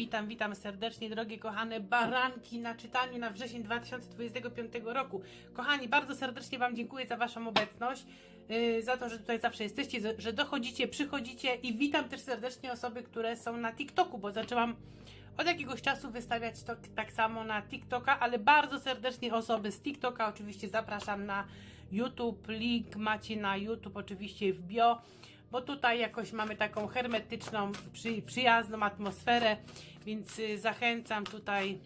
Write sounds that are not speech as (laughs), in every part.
Witam, witam serdecznie, drogie kochane baranki na czytaniu na wrzesień 2025 roku. Kochani, bardzo serdecznie Wam dziękuję za Waszą obecność, yy, za to, że tutaj zawsze jesteście, że dochodzicie, przychodzicie i witam też serdecznie osoby, które są na TikToku, bo zaczęłam od jakiegoś czasu wystawiać to tak samo na TikToka, ale bardzo serdecznie osoby z TikToka oczywiście zapraszam na YouTube. Link macie na YouTube oczywiście w bio, bo tutaj jakoś mamy taką hermetyczną, przy, przyjazną atmosferę, więc y, zachęcam tutaj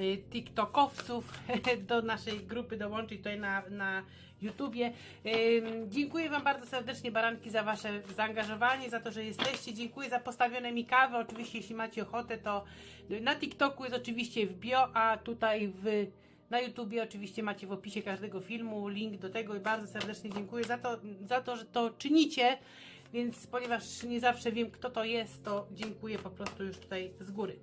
y, TikTokowców (laughs) do naszej grupy dołączyć tutaj na, na YouTubie. Dziękuję Wam bardzo serdecznie, Baranki, za Wasze zaangażowanie, za to, że jesteście. Dziękuję za postawione mi kawy. Oczywiście, jeśli macie ochotę, to na TikToku jest oczywiście w bio, a tutaj w, na YouTubie oczywiście macie w opisie każdego filmu link do tego i bardzo serdecznie dziękuję za to, za to, że to czynicie. Więc ponieważ nie zawsze wiem, kto to jest, to dziękuję po prostu już tutaj z góry.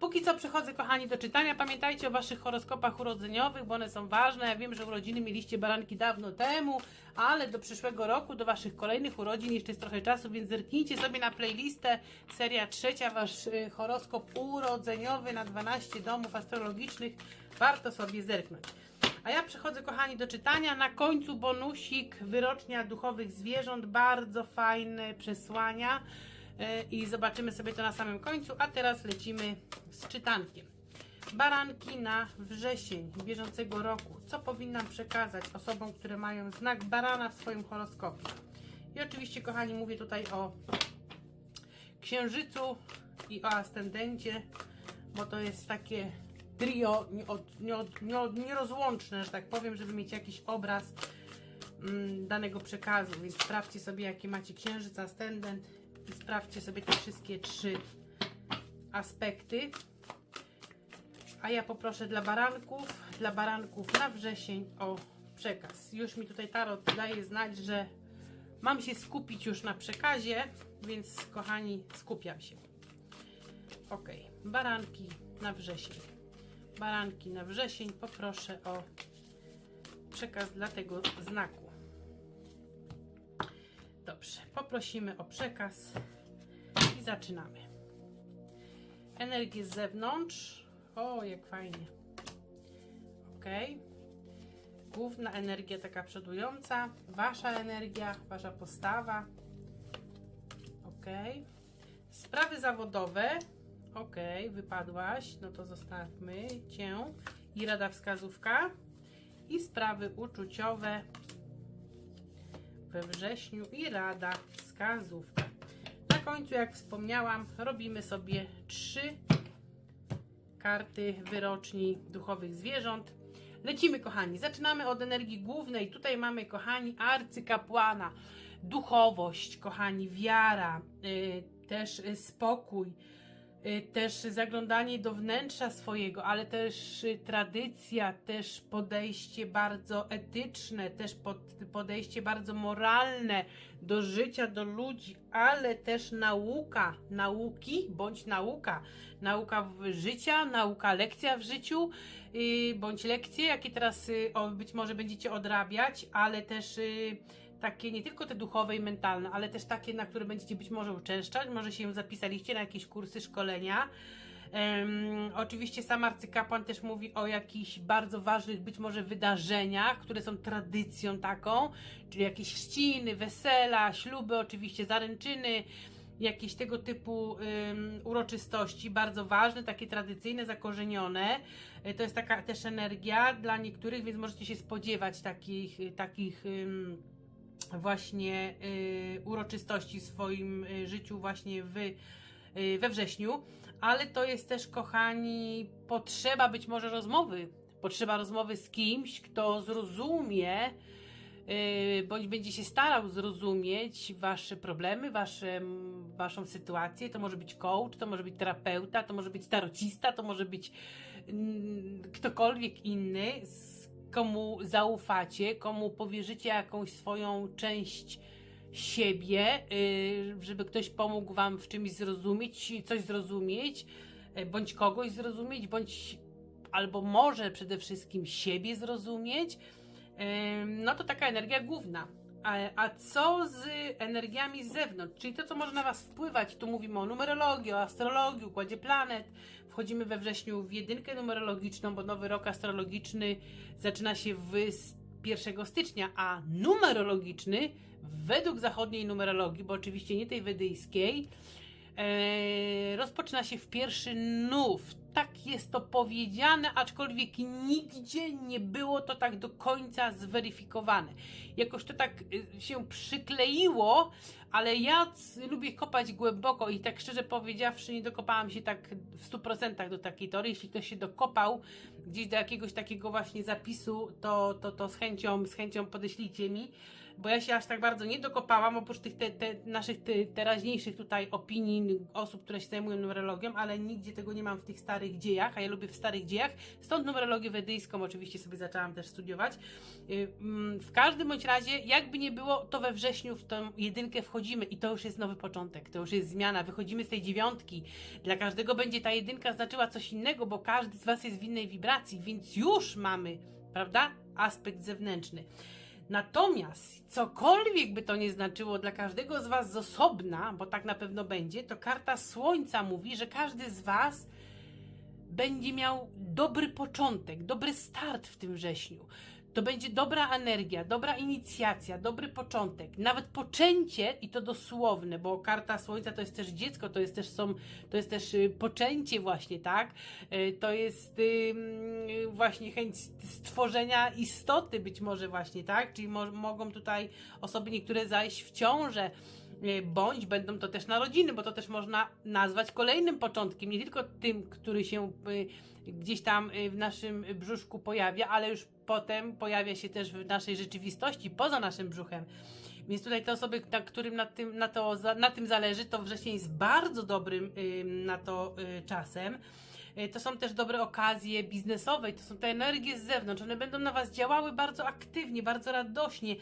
Póki co przechodzę, kochani, do czytania. Pamiętajcie o Waszych horoskopach urodzeniowych, bo one są ważne. Ja wiem, że urodziny mieliście baranki dawno temu, ale do przyszłego roku, do Waszych kolejnych urodzin jeszcze jest trochę czasu, więc zerknijcie sobie na playlistę. Seria trzecia, Wasz y, horoskop urodzeniowy na 12 domów astrologicznych. Warto sobie zerknąć. A ja przechodzę, kochani, do czytania. Na końcu bonusik, wyrocznia duchowych zwierząt. Bardzo fajne przesłania. E, I zobaczymy sobie to na samym końcu. A teraz lecimy z czytankiem. Baranki na wrzesień bieżącego roku. Co powinnam przekazać osobom, które mają znak barana w swoim horoskopie? I oczywiście, kochani, mówię tutaj o księżycu i o ascendencie, bo to jest takie trio nierozłączne, że tak powiem, żeby mieć jakiś obraz mm, danego przekazu. Więc sprawdźcie sobie, jakie macie księżyc, ascendent i sprawdźcie sobie te wszystkie trzy aspekty. A ja poproszę dla baranków, dla baranków na wrzesień o przekaz. Już mi tutaj tarot daje znać, że mam się skupić już na przekazie, więc kochani, skupiam się. Ok, baranki na wrzesień. Baranki na wrzesień poproszę o przekaz dla tego znaku. Dobrze, poprosimy o przekaz i zaczynamy. Energię z zewnątrz. O, jak fajnie. Ok. Główna energia taka przodująca. Wasza energia, wasza postawa. Ok. Sprawy zawodowe. Ok, wypadłaś. No to zostawmy cię. I rada wskazówka. I sprawy uczuciowe we wrześniu i rada wskazówka. Na końcu, jak wspomniałam, robimy sobie trzy karty wyroczni duchowych zwierząt. Lecimy, kochani. Zaczynamy od energii głównej. Tutaj mamy, kochani, arcykapłana. Duchowość, kochani, wiara, y, też spokój, też zaglądanie do wnętrza swojego, ale też y, tradycja, też podejście bardzo etyczne, też pod, podejście bardzo moralne do życia, do ludzi, ale też nauka, nauki bądź nauka, nauka życia, nauka, lekcja w życiu, yy, bądź lekcje, jakie teraz o, być może będziecie odrabiać, ale też takie nie tylko te duchowe i mentalne, ale też takie, na które będziecie być może uczęszczać, może się zapisaliście na jakieś kursy, szkolenia. Em, oczywiście sam arcykapłan też mówi o jakichś bardzo ważnych być może wydarzeniach, które są tradycją taką, czyli jakieś chrzciny, wesela, śluby, oczywiście zaręczyny, jakieś tego typu ym, uroczystości, bardzo ważne, takie tradycyjne, zakorzenione. Y, To jest taka też energia dla niektórych, więc możecie się spodziewać takich, takich ym, właśnie y, uroczystości w swoim y, życiu właśnie w, y, we wrześniu, ale to jest też, kochani, potrzeba być może rozmowy, potrzeba rozmowy z kimś, kto zrozumie, bądź będzie się starał zrozumieć Wasze problemy, wasze, Waszą sytuację. To może być coach, to może być terapeuta, to może być tarocista, to może być mm, ktokolwiek inny, komu zaufacie, komu powierzycie jakąś swoją część siebie, y, żeby ktoś pomógł Wam w czymś zrozumieć, coś zrozumieć, y, bądź kogoś zrozumieć, bądź albo może przede wszystkim siebie zrozumieć, Ym, no to taka energia główna. A, a co z energiami z zewnątrz? Czyli to, co może na Was wpływać. Tu mówimy o numerologii, o astrologii, układzie planet. Wchodzimy we wrześniu w jedynkę numerologiczną, bo nowy rok astrologiczny zaczyna się w 1 stycznia, a numerologiczny według zachodniej numerologii, bo oczywiście nie tej wedyjskiej, e, rozpoczyna się w pierwszy nów. Tak jest to powiedziane, aczkolwiek nigdzie nie było to tak do końca zweryfikowane. Jakoś to tak y, się przykleiło, ale ja lubię kopać głęboko i tak szczerze powiedziawszy, nie dokopałam się tak w 100% do takiej teorii. Jeśli ktoś się dokopał gdzieś do jakiegoś takiego właśnie zapisu, to, to, to z chęcią, z chęcią podeślijcie mi bo ja się aż tak bardzo nie dokopałam, oprócz tych te, te naszych te, teraźniejszych tutaj opinii osób, które się zajmują numerologią, ale nigdzie tego nie mam w tych starych dziejach, a ja lubię w starych dziejach, stąd numerologię wedyjską oczywiście sobie zaczęłam też studiować. Yy, mm, W każdym bądź razie, jakby nie było, to we wrześniu w tą jedynkę wchodzimy i to już jest nowy początek, to już jest zmiana, wychodzimy z tej dziewiątki. Dla każdego będzie ta jedynka znaczyła coś innego, bo każdy z Was jest w innej wibracji, więc już mamy, prawda, aspekt zewnętrzny. Natomiast cokolwiek by to nie znaczyło dla każdego z Was z osobna, bo tak na pewno będzie, to karta Słońca mówi, że każdy z Was będzie miał dobry początek, dobry start w tym wrześniu. To będzie dobra energia, dobra inicjacja, dobry początek, nawet poczęcie i to dosłowne, bo karta Słońca to jest też dziecko, to jest też są, to jest też y, poczęcie właśnie, tak? Y, To jest właśnie chęć stworzenia istoty być może właśnie, tak? Czyli mo mogą tutaj osoby niektóre zajść w ciążę, y, bądź będą to też narodziny, bo to też można nazwać kolejnym początkiem, nie tylko tym, który się gdzieś tam w naszym brzuszku pojawia, ale już potem pojawia się też w naszej rzeczywistości, poza naszym brzuchem. Więc tutaj te osoby, na którym na tym, na to, na tym zależy, to wrzesień jest bardzo dobrym na to y, czasem. Y, To są też dobre okazje biznesowe i to są te energie z zewnątrz. One będą na Was działały bardzo aktywnie, bardzo radośnie,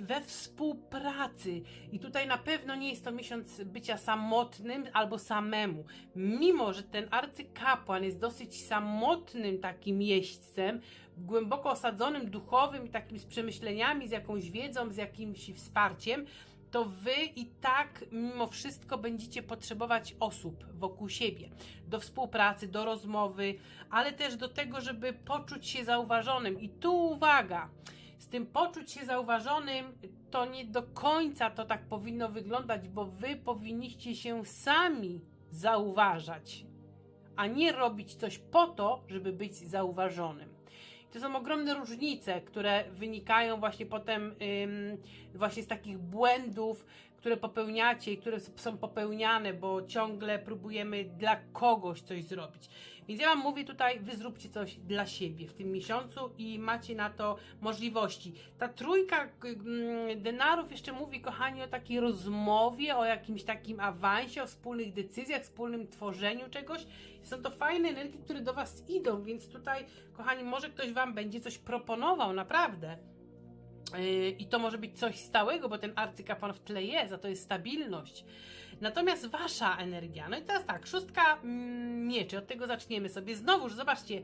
we współpracy. I tutaj na pewno nie jest to miesiąc bycia samotnym albo samemu. Mimo, że ten arcykapłan jest dosyć samotnym takim jeźdźcem, głęboko osadzonym duchowym i takim z przemyśleniami, z jakąś wiedzą, z jakimś wsparciem, to wy i tak mimo wszystko będziecie potrzebować osób wokół siebie. Do współpracy, do rozmowy, ale też do tego, żeby poczuć się zauważonym. I tu uwaga! Z tym poczuć się zauważonym, to nie do końca to tak powinno wyglądać, bo wy powinniście się sami zauważać, a nie robić coś po to, żeby być zauważonym. To są ogromne różnice, które wynikają właśnie potem właśnie z takich błędów, które popełniacie i które są popełniane, bo ciągle próbujemy dla kogoś coś zrobić. Więc ja Wam mówię tutaj, Wy zróbcie coś dla siebie w tym miesiącu i macie na to możliwości. Ta trójka mm, denarów jeszcze mówi, kochani, o takiej rozmowie, o jakimś takim awansie, o wspólnych decyzjach, wspólnym tworzeniu czegoś. Są to fajne energie, które do Was idą, więc tutaj, kochani, może ktoś Wam będzie coś proponował, naprawdę. Yy, I to może być coś stałego, bo ten arcykapłan w tle jest, a to jest stabilność. Natomiast wasza energia, no i teraz tak, szóstka mm, mieczy, od tego zaczniemy sobie. Znowuż, zobaczcie, y,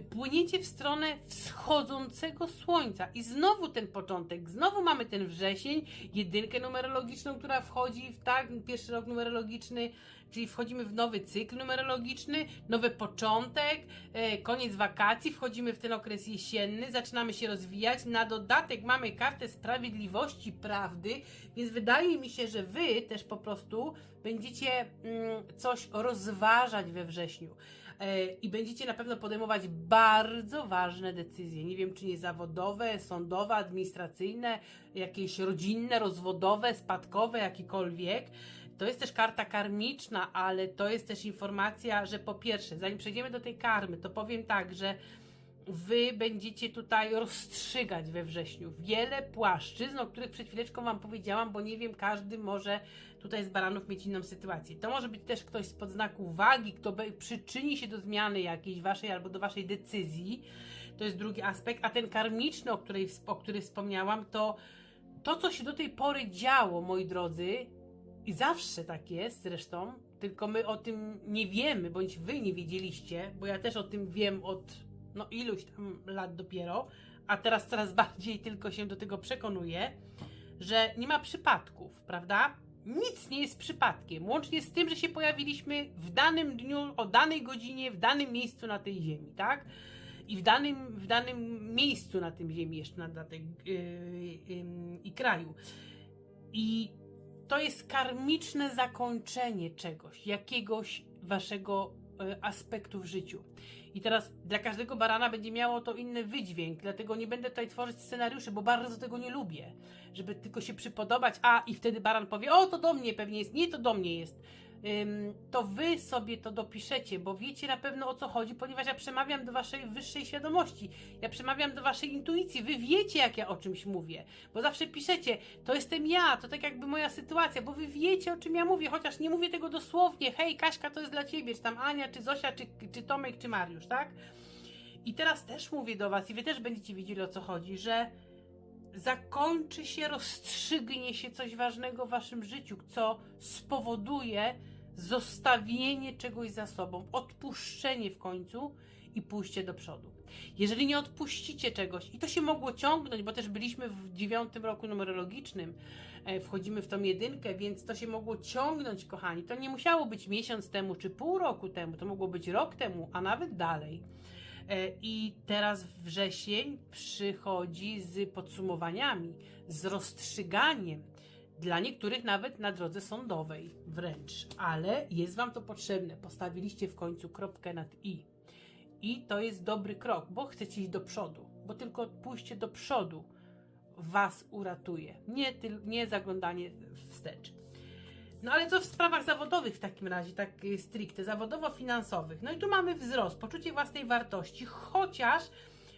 płyniecie w stronę wschodzącego słońca i znowu ten początek, znowu mamy ten wrzesień, jedynkę numerologiczną, która wchodzi w tak, pierwszy rok numerologiczny, czyli wchodzimy w nowy cykl numerologiczny, nowy początek, e, koniec wakacji, wchodzimy w ten okres jesienny, zaczynamy się rozwijać. Na dodatek mamy kartę sprawiedliwości, prawdy, więc wydaje mi się, że wy też po prostu będziecie mm, coś rozważać we wrześniu. E, I będziecie na pewno podejmować bardzo ważne decyzje. Nie wiem, czy nie zawodowe, sądowe, administracyjne, jakieś rodzinne, rozwodowe, spadkowe, jakiekolwiek. To jest też karta karmiczna, ale to jest też informacja, że po pierwsze, zanim przejdziemy do tej karmy, to powiem tak, że Wy będziecie tutaj rozstrzygać we wrześniu wiele płaszczyzn, o których przed chwileczką Wam powiedziałam, bo nie wiem, każdy może tutaj z baranów mieć inną sytuację. To może być też ktoś z podznaku wagi, kto przyczyni się do zmiany jakiejś Waszej albo do Waszej decyzji. To jest drugi aspekt. A ten karmiczny, o, której, o którym wspomniałam, to to, co się do tej pory działo, moi drodzy, i zawsze tak jest zresztą, tylko my o tym nie wiemy, bądź wy nie wiedzieliście, bo ja też o tym wiem od no iluś tam lat dopiero, a teraz coraz (laughs) bardziej tylko się do tego przekonuję, że nie ma przypadków, prawda? Nic nie jest przypadkiem, łącznie z tym, że się pojawiliśmy w danym dniu, o danej godzinie, w danym miejscu na tej ziemi, tak? I w danym, w danym miejscu na tym ziemi, jeszcze na, na tej, yy, yy, i kraju. I to jest karmiczne zakończenie czegoś, jakiegoś waszego aspektu w życiu. I teraz dla każdego barana będzie miało to inny wydźwięk, dlatego nie będę tutaj tworzyć scenariuszy, bo bardzo tego nie lubię. Żeby tylko się przypodobać, a i wtedy baran powie: O, to do mnie pewnie jest, nie, to do mnie jest. To wy sobie to dopiszecie, bo wiecie na pewno o co chodzi, ponieważ ja przemawiam do waszej wyższej świadomości, ja przemawiam do waszej intuicji, wy wiecie jak ja o czymś mówię, bo zawsze piszecie, to jestem ja, to tak jakby moja sytuacja, bo wy wiecie o czym ja mówię, chociaż nie mówię tego dosłownie, hej Kaśka to jest dla ciebie, czy tam Ania, czy Zosia, czy, czy Tomek, czy Mariusz, tak? I teraz też mówię do was i wy też będziecie wiedzieli o co chodzi, że zakończy się, rozstrzygnie się coś ważnego w waszym życiu, co spowoduje, zostawienie czegoś za sobą, odpuszczenie w końcu i pójście do przodu. Jeżeli nie odpuścicie czegoś, i to się mogło ciągnąć, bo też byliśmy w dziewiątym roku numerologicznym, e, wchodzimy w tą jedynkę, więc to się mogło ciągnąć, kochani. To nie musiało być miesiąc temu czy pół roku temu, to mogło być rok temu, a nawet dalej. E, I teraz wrzesień przychodzi z podsumowaniami, z rozstrzyganiem, dla niektórych nawet na drodze sądowej wręcz, ale jest Wam to potrzebne. Postawiliście w końcu kropkę nad i. I to jest dobry krok, bo chcecie iść do przodu, bo tylko pójście do przodu Was uratuje, nie, nie zaglądanie wstecz. No ale co w sprawach zawodowych w takim razie, tak stricte, zawodowo-finansowych? No i tu mamy wzrost, poczucie własnej wartości, chociaż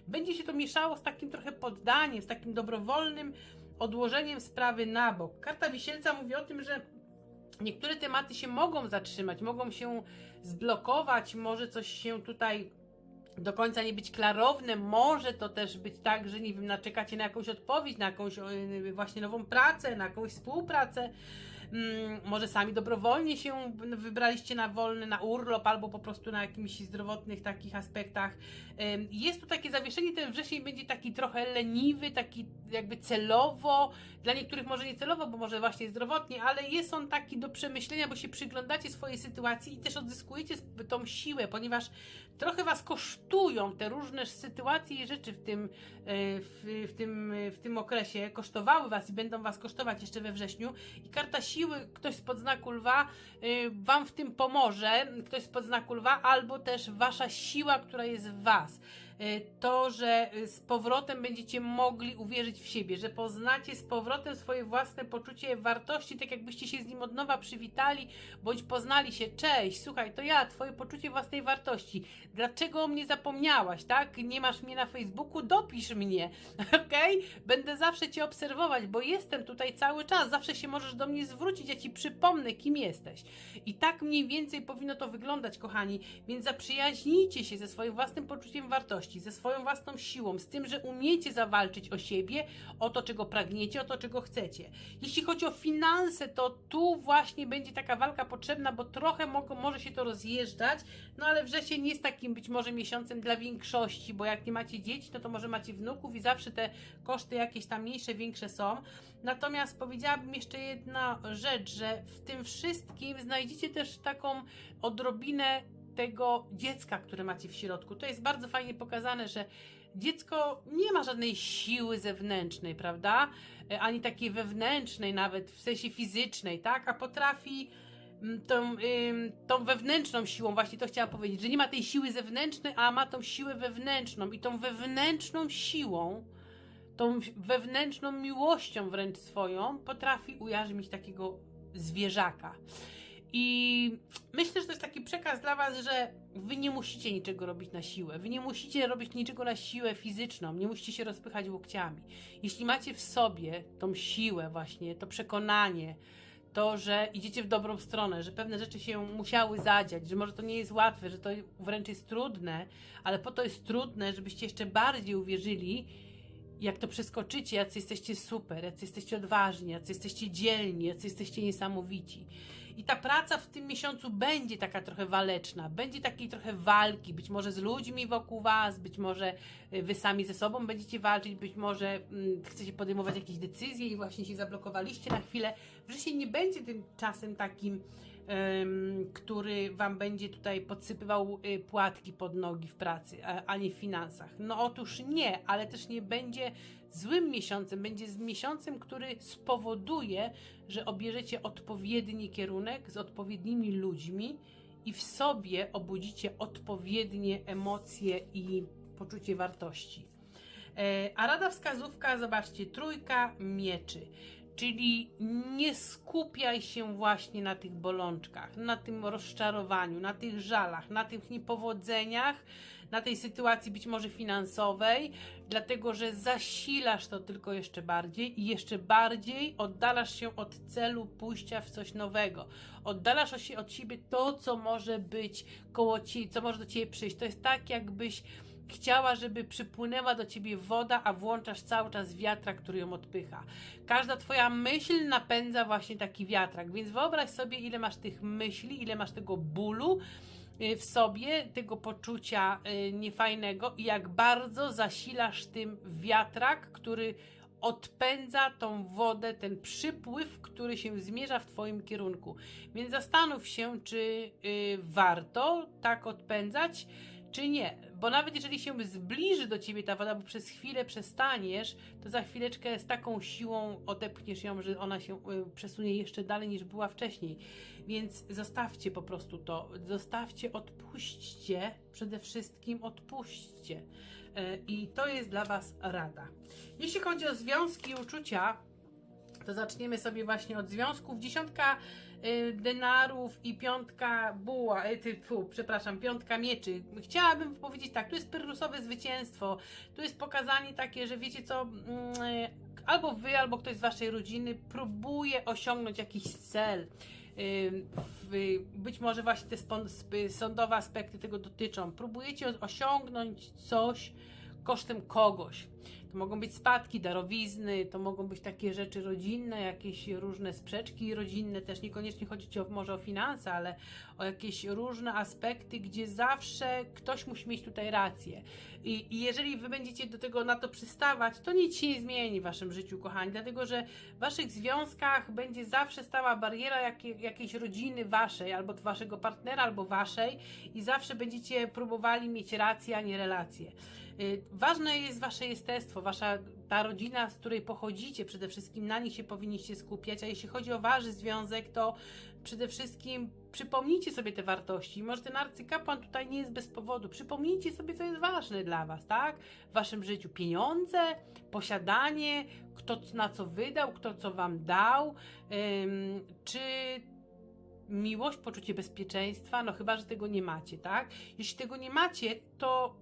będzie się to mieszało z takim trochę poddaniem, z takim dobrowolnym odłożeniem sprawy na bok. Karta Wisielca mówi o tym, że niektóre tematy się mogą zatrzymać, mogą się zblokować, może coś się tutaj do końca nie być klarowne, może to też być tak, że nie wiem, naczekacie na jakąś odpowiedź, na jakąś właśnie nową pracę, na jakąś współpracę. Mm, może sami dobrowolnie się wybraliście na wolny, na urlop, albo po prostu na jakimiś zdrowotnych takich aspektach. Jest tu takie zawieszenie, ten wrzesień będzie taki trochę leniwy, taki jakby celowo, dla niektórych może nie celowo, bo może właśnie zdrowotnie, ale jest on taki do przemyślenia, bo się przyglądacie swojej sytuacji i też odzyskujecie tą siłę, ponieważ trochę was kosztują te różne sytuacje i rzeczy w tym, e, w, w, tym, w tym okresie, kosztowały was i będą was kosztować jeszcze we wrześniu i karta siły, ktoś z podznaku lwa e, wam w tym pomoże, ktoś z podznaku lwa, albo też wasza siła, która jest w was. E, to, że e, z powrotem będziecie mogli uwierzyć w siebie, że poznacie z powrotem swoje własne poczucie wartości, tak jakbyście się z nim od nowa przywitali, bądź poznali się. Cześć, słuchaj, to ja, twoje poczucie własnej wartości. Dlaczego o mnie zapomniałaś, tak? Nie masz mnie na Facebooku? Dopisz mnie, (laughs) ok? Będę zawsze cię obserwować, bo jestem tutaj cały czas. Zawsze się możesz do mnie zwrócić, ja ci przypomnę, kim jesteś. I tak mniej więcej powinno to wyglądać, kochani. Więc zaprzyjaźnijcie się ze swoim własnym poczuciem wartości ze swoją własną siłą, z tym, że umiecie zawalczyć o siebie, o to, czego pragniecie, o to, czego chcecie. Jeśli chodzi o finanse, to tu właśnie będzie taka walka potrzebna, bo trochę mogą, może się to rozjeżdżać, no ale wrzesień jest takim być może miesiącem dla większości, bo jak nie macie dzieci, no to może macie wnuków i zawsze te koszty jakieś tam mniejsze, większe są. Natomiast powiedziałabym jeszcze jedna rzecz, że w tym wszystkim znajdziecie też taką odrobinę tego dziecka, które macie w środku. To jest bardzo fajnie pokazane, że dziecko nie ma żadnej siły zewnętrznej, prawda? E, ani takiej wewnętrznej, nawet w sensie fizycznej, tak? A potrafi mm, tą, tą wewnętrzną siłą, właśnie to chciałam powiedzieć, że nie ma tej siły zewnętrznej, a ma tą siłę wewnętrzną i tą wewnętrzną siłą, tą wewnętrzną miłością wręcz swoją potrafi ujarzmić takiego zwierzaka. I myślę, że to jest taki przekaz dla Was, że Wy nie musicie niczego robić na siłę. Wy nie musicie robić niczego na siłę fizyczną. Nie musicie się rozpychać łokciami. Jeśli macie w sobie tą siłę, właśnie, to przekonanie, to, że idziecie w dobrą stronę, że pewne rzeczy się musiały zadziać, że może to nie jest łatwe, że to wręcz jest trudne, ale po to jest trudne, żebyście jeszcze bardziej uwierzyli, jak to przeskoczycie, jacy jesteście super, jacy jesteście odważni, jacy jesteście dzielni, jacy jesteście niesamowici. I ta praca w tym miesiącu będzie taka trochę waleczna, będzie takiej trochę walki, być może z ludźmi wokół Was, być może y, Wy sami ze sobą będziecie walczyć, być może mm, chcecie podejmować jakieś decyzje i właśnie się zablokowaliście na chwilę. Wrzesień nie będzie tym czasem takim który Wam będzie tutaj podsypywał y, płatki pod nogi w pracy, a, ani w finansach. No otóż nie, ale też nie będzie złym miesiącem, będzie z miesiącem, który spowoduje, że obierzecie odpowiedni kierunek z odpowiednimi ludźmi i w sobie obudzicie odpowiednie emocje i poczucie wartości. E, A rada wskazówka, zobaczcie, trójka mieczy. Czyli nie skupiaj się właśnie na tych bolączkach, na tym rozczarowaniu, na tych żalach, na tych niepowodzeniach, na tej sytuacji być może finansowej, dlatego że zasilasz to tylko jeszcze bardziej i jeszcze bardziej oddalasz się od celu pójścia w coś nowego. Oddalasz się od siebie to, co może być koło ciebie, co może do ciebie przyjść. To jest tak, jakbyś chciała, żeby przypłynęła do ciebie woda, a włączasz cały czas wiatra, który ją odpycha. Każda twoja myśl napędza właśnie taki wiatrak, więc wyobraź sobie, ile masz tych myśli, ile masz tego bólu w sobie, tego poczucia y, niefajnego i jak bardzo zasilasz tym wiatrak, który odpędza tą wodę, ten przypływ, który się zmierza w Twoim kierunku. Więc zastanów się, czy y, warto tak odpędzać, czy nie. Bo nawet jeżeli się zbliży do ciebie ta woda, bo przez chwilę przestaniesz, to za chwileczkę z taką siłą odepchniesz ją, że ona się y, przesunie jeszcze dalej niż była wcześniej. Więc zostawcie po prostu to. Zostawcie, odpuśćcie. Przede wszystkim odpuśćcie. Y, I to jest dla Was rada. Jeśli chodzi o związki i uczucia, to zaczniemy sobie właśnie od związków. Dziesiątka y, denarów i piątka buła, y, ty, fu, przepraszam, piątka mieczy. Chciałabym powiedzieć tak, tu jest pyrrusowe zwycięstwo, tu jest pokazanie takie, że wiecie co, mm, y, albo wy, albo ktoś z waszej rodziny próbuje osiągnąć jakiś cel. Być może właśnie te sądowe aspekty tego dotyczą. Próbujecie osiągnąć coś kosztem kogoś. To mogą być spadki, darowizny, to mogą być takie rzeczy rodzinne, jakieś różne sprzeczki rodzinne, też niekoniecznie chodzi ci o, może o finanse, ale o jakieś różne aspekty, gdzie zawsze ktoś musi mieć tutaj rację. I, I jeżeli wy będziecie do tego na to przystawać, to nic się nie zmieni w waszym życiu, kochani, dlatego że w waszych związkach będzie zawsze stała bariera jakiej, jakiejś rodziny waszej, albo waszego partnera, albo waszej i zawsze będziecie próbowali mieć rację, a nie relację. Y, Ważne jest wasze jestestwo, wasza ta rodzina, z której pochodzicie, przede wszystkim na nich się powinniście skupiać, a jeśli chodzi o wasz związek, to przede wszystkim przypomnijcie sobie te wartości. Może ten arcykapłan tutaj nie jest bez powodu. Przypomnijcie sobie, co jest ważne dla was, tak? W waszym życiu pieniądze, posiadanie, kto na co wydał, kto co wam dał, ym, czy miłość, poczucie bezpieczeństwa, no chyba, że tego nie macie, tak? Jeśli tego nie macie, to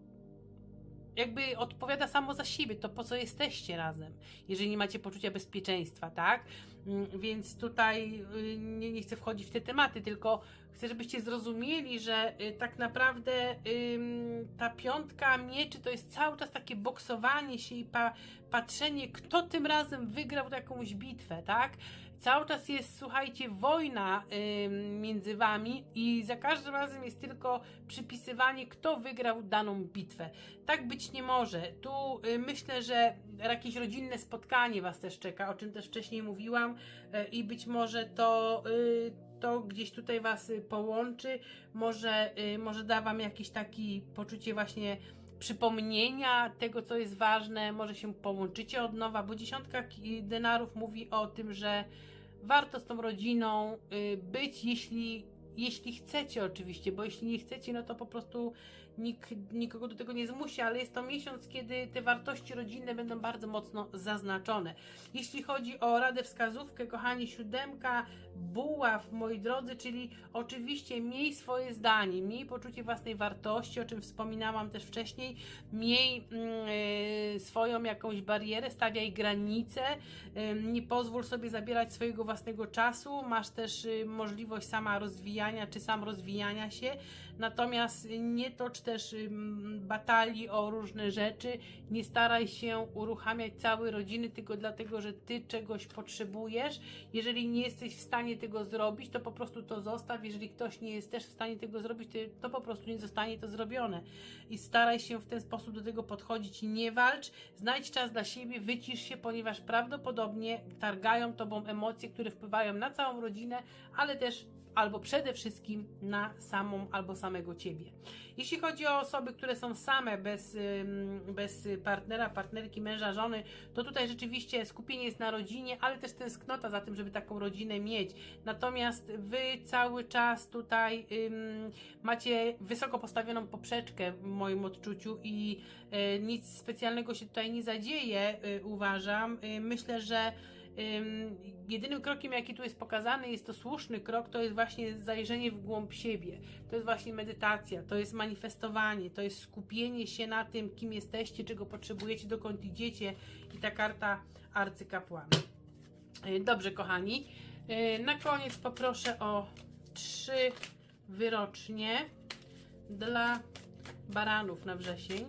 jakby odpowiada samo za siebie, to po co jesteście razem, jeżeli nie macie poczucia bezpieczeństwa, tak? Mm, Więc tutaj y, nie, nie chcę wchodzić w te tematy, tylko chcę, żebyście zrozumieli, że y, tak naprawdę ym, ta piątka mieczy to jest cały czas takie boksowanie się i pa, patrzenie, kto tym razem wygrał jakąś bitwę, tak? Cały czas jest, słuchajcie, wojna między wami i za każdym razem jest tylko przypisywanie, kto wygrał daną bitwę. Tak być nie może. Tu y, myślę, że jakieś rodzinne spotkanie Was też czeka, o czym też wcześniej mówiłam, y, i być może to, y, to gdzieś tutaj Was połączy, może, może da Wam jakieś takie poczucie właśnie przypomnienia tego, co jest ważne, może się połączycie od nowa, bo dziesiątka denarów mówi o tym, że warto z tą rodziną y, być, jeśli, jeśli chcecie oczywiście, bo jeśli nie chcecie, no to po prostu nikt, nikogo do tego nie zmusi, ale jest to miesiąc, kiedy te wartości rodzinne będą bardzo mocno zaznaczone. Jeśli chodzi o radę wskazówkę, kochani, siódemka buław, moi drodzy, czyli oczywiście miej swoje zdanie, miej poczucie własnej wartości, o czym wspominałam też wcześniej, miej mm, y, swoją jakąś barierę, stawiaj granice, y, nie pozwól sobie zabierać swojego własnego czasu, masz też y, możliwość sama rozwijania, czy sam rozwijania się, natomiast nie tocz też batalii o różne rzeczy. Nie staraj się uruchamiać całej rodziny tylko dlatego, że ty czegoś potrzebujesz. Jeżeli nie jesteś w stanie tego zrobić, to po prostu to zostaw. Jeżeli ktoś nie jest też w stanie tego zrobić, to po prostu nie zostanie to zrobione. I staraj się w ten sposób do tego podchodzić. Nie walcz, znajdź czas dla siebie, wycisz się, ponieważ prawdopodobnie targają tobą emocje, które wpływają na całą rodzinę, ale też albo przede wszystkim na samą albo samego ciebie. Jeśli chodzi o osoby, które są same, bez, bez partnera, partnerki, męża, żony, to tutaj rzeczywiście skupienie jest na rodzinie, ale też tęsknota za tym, żeby taką rodzinę mieć. Natomiast wy cały czas tutaj ym, macie wysoko postawioną poprzeczkę w moim odczuciu i y, nic specjalnego się tutaj nie zadzieje, y, uważam. Y, myślę, że jedynym krokiem, jaki tu jest pokazany, jest to słuszny krok, to jest właśnie zajrzenie w głąb siebie. To jest właśnie medytacja, to jest manifestowanie, to jest skupienie się na tym, kim jesteście, czego potrzebujecie, dokąd idziecie i ta karta arcykapłana. Dobrze, kochani. Na koniec poproszę o trzy wyrocznie dla baranów na wrzesień.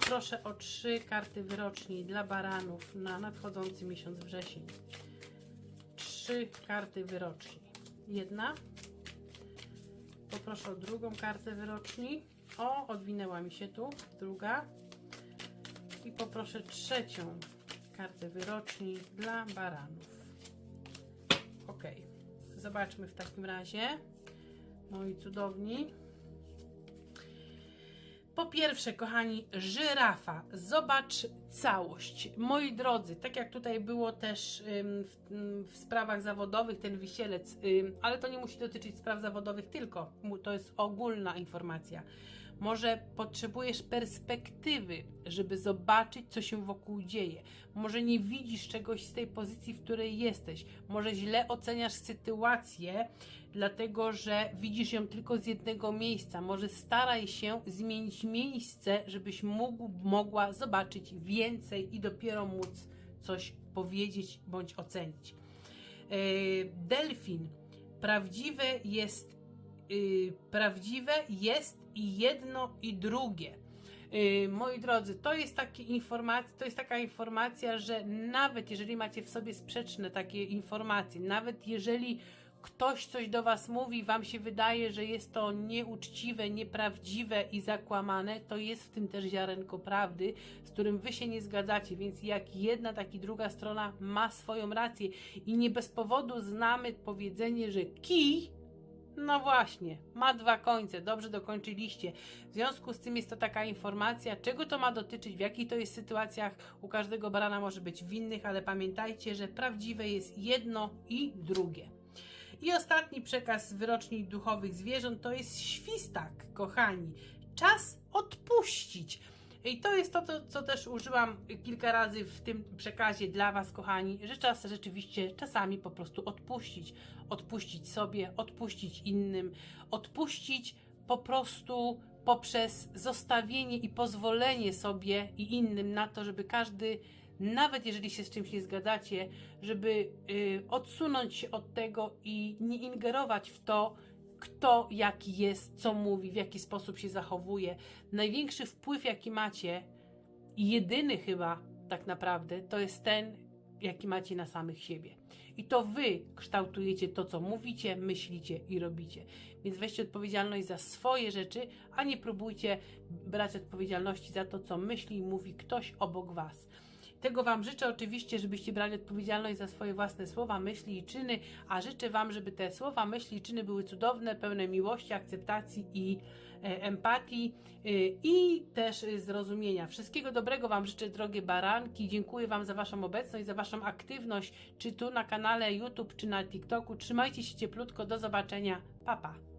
Poproszę o trzy karty wyroczni dla baranów na nadchodzący miesiąc wrzesień. Trzy karty wyroczni. Jedna. Poproszę o drugą kartę wyroczni. O, odwinęła mi się tu. Druga. I poproszę trzecią kartę wyroczni dla baranów. Ok. Zobaczmy w takim razie. Moi cudowni. Po pierwsze, kochani, żyrafa. Zobacz całość. Moi drodzy, tak jak tutaj było też w, w sprawach zawodowych, ten wisielec, ale to nie musi dotyczyć spraw zawodowych tylko. To jest ogólna informacja. Może potrzebujesz perspektywy, żeby zobaczyć, co się wokół dzieje. Może nie widzisz czegoś z tej pozycji, w której jesteś. Może źle oceniasz sytuację, dlatego że widzisz ją tylko z jednego miejsca. Może staraj się zmienić miejsce, żebyś mógł, mogła zobaczyć więcej i dopiero móc coś powiedzieć bądź ocenić. Yy, Delfin. Prawdziwe jest, yy, prawdziwe jest i jedno i drugie. Yy, moi drodzy, to jest, takie informacja, to jest taka informacja, że nawet jeżeli macie w sobie sprzeczne takie informacje, nawet jeżeli ktoś coś do Was mówi, Wam się wydaje, że jest to nieuczciwe, nieprawdziwe i zakłamane, to jest w tym też ziarenko prawdy, z którym Wy się nie zgadzacie, więc jak jedna, tak i druga strona ma swoją rację i nie bez powodu znamy powiedzenie, że kij no właśnie, ma dwa końce, dobrze dokończyliście. W związku z tym jest to taka informacja, czego to ma dotyczyć, w jakich to jest sytuacjach. U każdego barana może być w innych, ale pamiętajcie, że prawdziwe jest jedno i drugie. I ostatni przekaz wyroczni duchowych zwierząt to jest świstak, kochani. Czas odpuścić. I to jest to, co też użyłam kilka razy w tym przekazie dla Was, kochani, że czas rzeczywiście czasami po prostu odpuścić. Odpuścić sobie, odpuścić innym, odpuścić po prostu poprzez zostawienie i pozwolenie sobie i innym na to, żeby każdy, nawet jeżeli się z czymś nie zgadzacie, żeby y, odsunąć się od tego i nie ingerować w to, kto jaki jest, co mówi, w jaki sposób się zachowuje. Największy wpływ, jaki macie, i jedyny chyba tak naprawdę, to jest ten, jaki macie na samych siebie. I to wy kształtujecie to, co mówicie, myślicie i robicie. Więc weźcie odpowiedzialność za swoje rzeczy, a nie próbujcie brać odpowiedzialności za to, co myśli i mówi ktoś obok was. Tego Wam życzę oczywiście, żebyście brali odpowiedzialność za swoje własne słowa, myśli i czyny, a życzę Wam, żeby te słowa, myśli i czyny były cudowne, pełne miłości, akceptacji i e, empatii e, i też e, zrozumienia. Wszystkiego dobrego Wam życzę, drogie baranki. Dziękuję Wam za Waszą obecność, za Waszą aktywność, czy tu na kanale YouTube, czy na TikToku. Trzymajcie się cieplutko, do zobaczenia. Pa, pa.